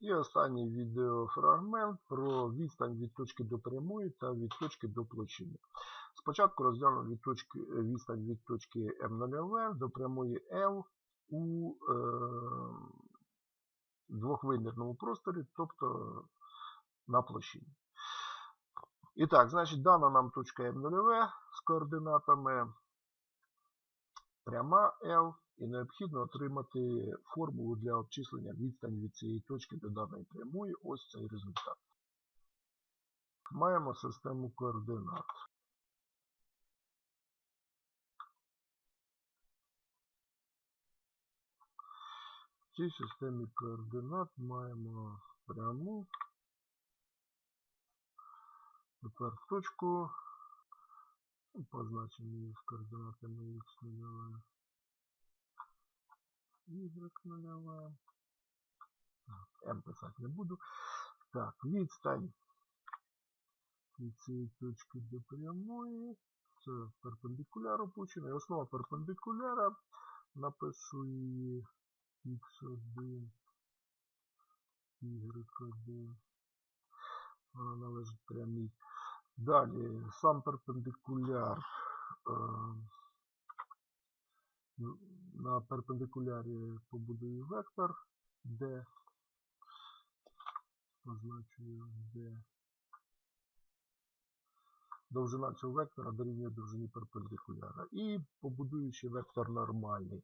І останній відеофрагмент про відстань від точки до прямої та від точки до площини. Спочатку розглянув від точки, відстань від точки М0В до прямої L у е, двохвимірному просторі, тобто на площині. І так, значить, дана нам точка М0В з координатами пряма L, і необхідно отримати формулу для обчислення відстані від цієї точки до даної прямої. Ось цей результат. Маємо систему координат. В цій системі координат маємо пряму. Тепер точку ну, позначимо з координатами x 0 y 0 m писати не буду. Так, відстань від цієї точки до прямої. Це перпендикуляр опущений. Основа перпендикуляра. Напишу її x1, y1. Вона належить прямій. Далі сам перпендикуляр. Е, на перпендикулярі побудую вектор D. Позначую D. Довжина цього вектора дорівнює довжині перпендикуляра. І побудую ще вектор нормальний.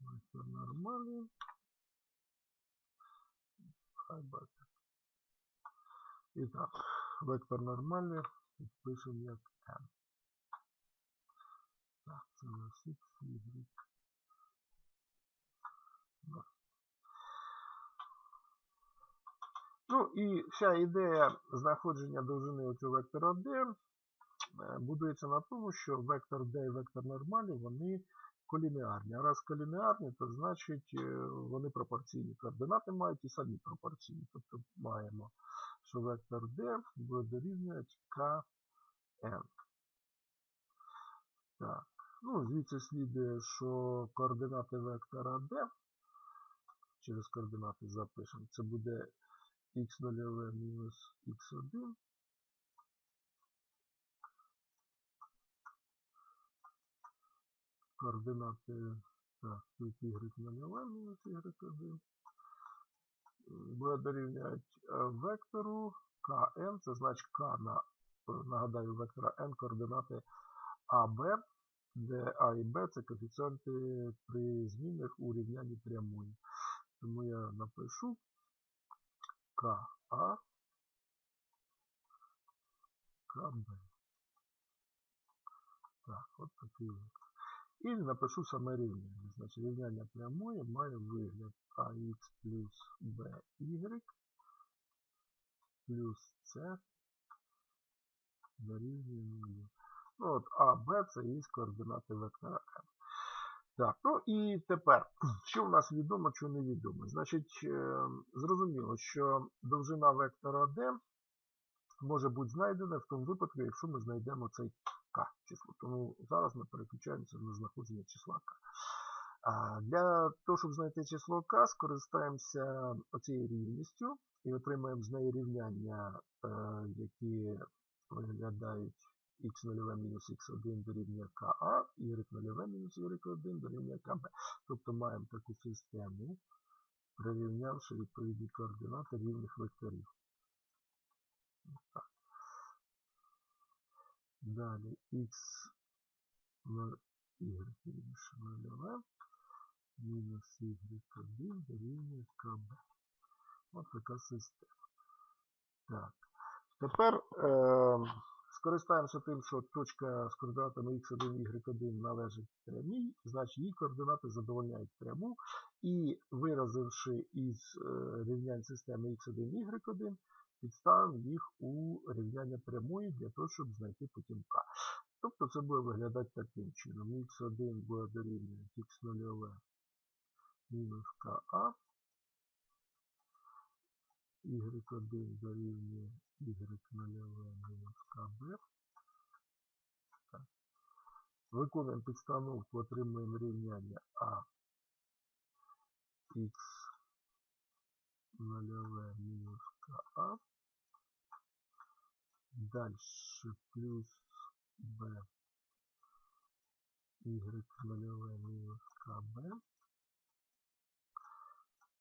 Вектор нормальний. Хай бачить. І так, вектор нормальний пишемо як m. Так, це у нас x, y. Ну і вся ідея знаходження довжини цього вектора D будується на тому, що вектор D і вектор нормалі, вони колінеарні. А раз колінеарні, то значить вони пропорційні. Координати мають і самі пропорційні. Тобто маємо, що вектор D буде дорівнювати Kn. Так. Ну, звідси слідує, що координати вектора D, через координати запишемо, це буде x0 мінус x1. Координати, так, тут y0 мінус y1. Буде дорівнювати вектору kn, це значить k на, нагадаю, вектора n координати AB, де А і Б це коефіцієнти при змінах у рівнянні прямої. Тому я напишу КА, КБ. Так, от такий вектор. І напишу саме рівняння. Значить, рівняння прямої має вигляд АХ плюс BY плюс С дорівнює 0. Ну, от А, Б це є координати вектора М. Так, ну і тепер, що в нас відомо, що невідомо. Значить, е, зрозуміло, що довжина вектора D може бути знайдена в тому випадку, якщо ми знайдемо цей К число. Тому зараз ми переключаємося на знаходження числа К. Для того, щоб знайти число К, скористаємося оцією рівністю і отримаємо з неї рівняння, е, які виглядають x0 мінус x1 дорівнює КА, y0 мінус y1 дорівнює КБ. Тобто маємо таку систему, прирівнявши відповідні координати рівних векторів. Так. Далі x на y більше 0 мінус y1 дорівнює КБ. Ось така система. Так. Тепер е, скористаємося тим, що точка з координатами x1, y1 належить прямій, значить її координати задовольняють пряму. І виразивши із е, рівнянь системи x1, y1, підставимо їх у рівняння прямої для того, щоб знайти потім k. Тобто це буде виглядати таким чином. x1 буде дорівнювати x0 мінус ka, y1 дорівнює y0 мінус kb. Виконуємо підстановку, отримуємо рівняння А х нульове мінус КА. Дальше плюс b y нульове мінус КБ.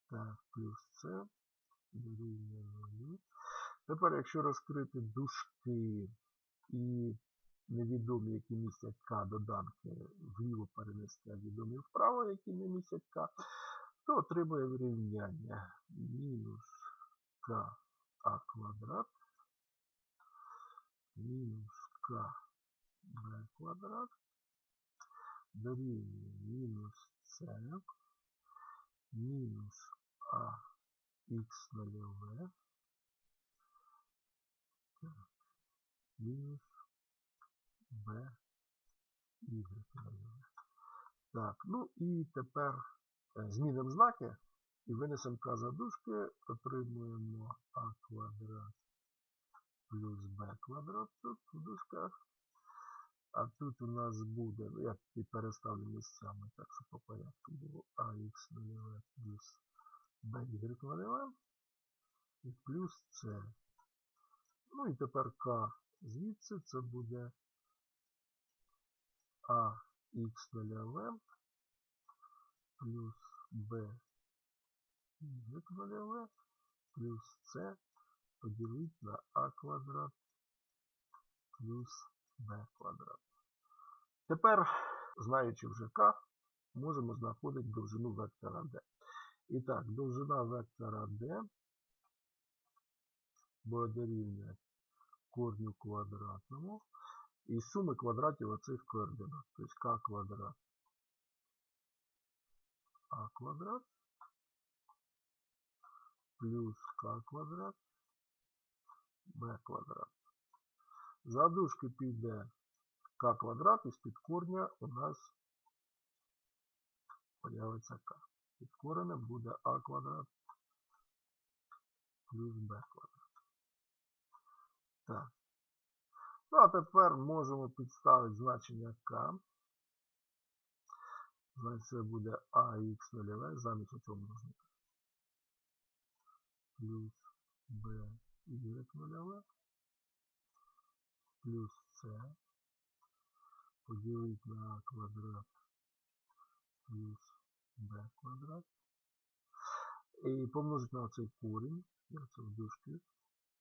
Так, плюс С дорівнює нулю. Тепер, якщо розкрити дужки і невідомі, які містять К доданки, вліво перенести, а відомі вправо, які не містять К, то отримує вирівняння мінус К А квадрат мінус К Б квадрат дорівнює мінус С мінус А х нульове мінус b y нульове. Так, ну і тепер е, змінимо знаки і винесемо k за дужки, отримуємо а квадрат плюс b квадрат тут в дужках. А тут у нас буде, ну я і переставлю місцями, так що по порядку було ах нульове плюс by нульове і плюс c. Ну і тепер k звідси це буде а х нульове плюс b y нульове плюс c поділити на а квадрат плюс b квадрат. Тепер, знаючи вже k, можемо знаходити довжину вектора d. І так, довжина вектора d буде дорівнювати корню квадратному і суми квадратів оцих координат. Тобто k квадрат а квадрат плюс k квадрат b квадрат. За дужки піде k квадрат і з-під корня у нас появиться k. Під коренем буде а квадрат плюс b квадрат. Так. Ну, а тепер можемо підставити значення k. Значить, це буде ах нульове замість цього множника. Плюс b y нульове. Плюс c. Поділити на а квадрат плюс b квадрат. І помножити на цей корінь. Я це в дужки.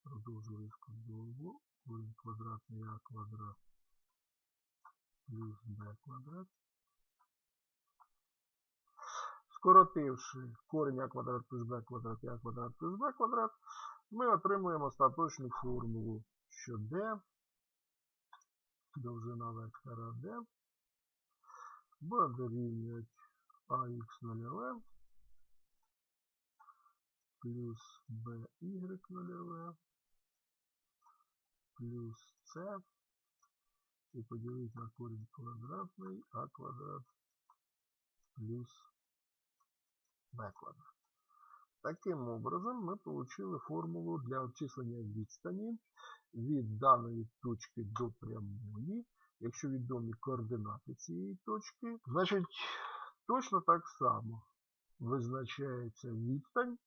Продовжу різку довгу. Корінь квадратний а квадрат плюс b квадрат. Скоротивши корінь а квадрат плюс b квадрат і а квадрат плюс b квадрат, ми отримуємо остаточну формулу, що d, довжина вектора d, буде дорівнювати ах нульове плюс by нульове плюс c і поділити на корінь квадратний а квадрат плюс b квадрат. Таким образом, ми отримали формулу для обчислення відстані від даної точки до прямої. Якщо відомі координати цієї точки, значить точно так само визначається відстань.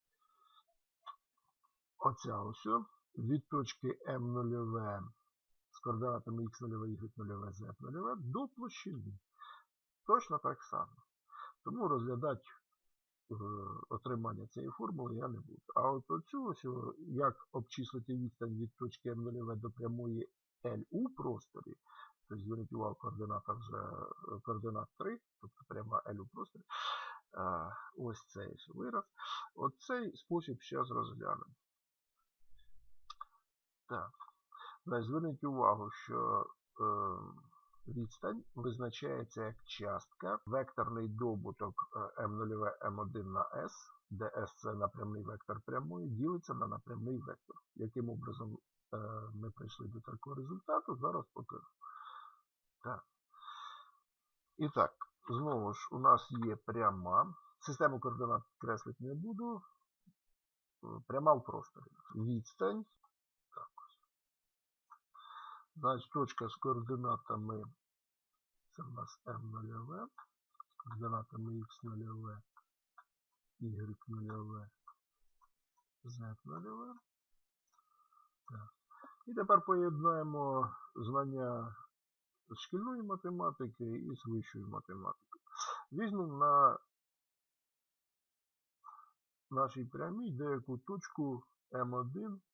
Оця ось від точки М0 з координатами Х0, Y0, Z0 до площини. Точно так само. Тому розглядати отримання цієї формули я не буду. А от ось, як обчислити відстань від точки М0 до прямої L у просторі, тобто зверніть увагу, координата вже е, координат 3, тобто пряма L у просторі, е, ось цей вираз. Оцей спосіб зараз розглянемо. Так. Зверніть увагу, що е, відстань визначається як частка, векторний добуток m0 m1 на s, де s це напрямний вектор прямої, ділиться на напрямний вектор. Яким образом е, ми прийшли до такого результату, зараз покажу. Так. І так, знову ж, у нас є пряма. Систему координат креслити не буду. Пряма в просторі. Відстань. Значить, точка з координатами, це в нас М0, з координатами Х0, y нульове, z нульове. Так. І тепер поєднаємо знання з шкільної математики і з вищої математики. Візьмемо на нашій прямій деяку точку М1 з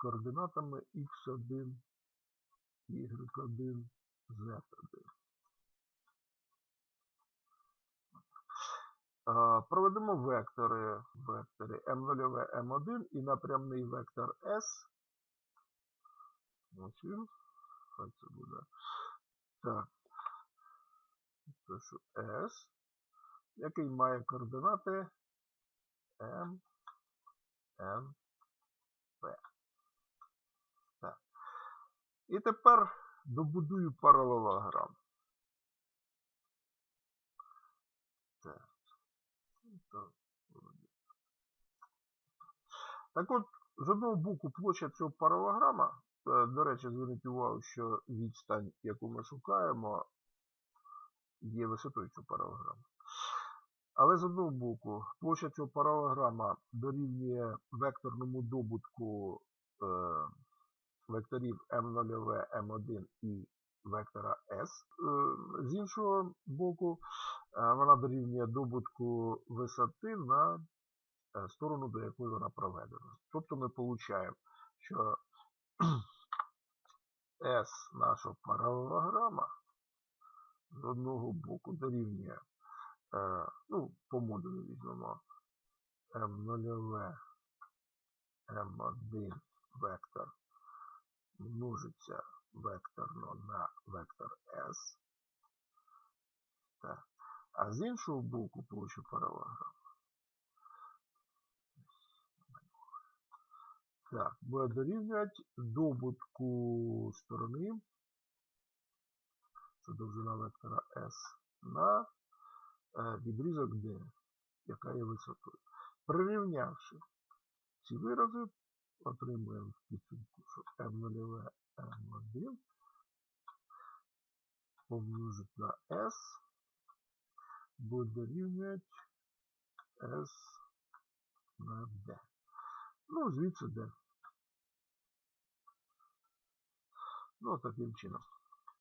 координатами x1, y1, z1. Е, Проведемо вектори, вектори m0, m1 і напрямний вектор S. Ось він. Хай це буде. Так. Пишу S, який має координати M, N, P. І тепер добудую паралелограм. Так. От, з одного боку площа цього паралограма, е, до речі, зверніть увагу, що відстань, яку ми шукаємо, є висотою цього паралограму. Але з одного боку, площа цього паралограма дорівнює векторному добутку е, векторів m0, m1 і вектора S. Е, з іншого боку, е, вона дорівнює добутку висоти на е, сторону, до якої вона проведена. Тобто ми получаємо, що S нашого паралелограма з одного боку дорівнює, ну, по модулю візьмемо m0, m1 вектор множиться векторно на вектор S. Так. А з іншого боку площу паралограма. Так, буде дорівнювати добутку сторони, це довжина вектора S, на е, відрізок D, яка є висотою. Прирівнявши ці вирази, отримуємо в підсумку, що m0, m1 помножить на S буде рівнять S на D. Ну, звідси D. Ну, таким чином.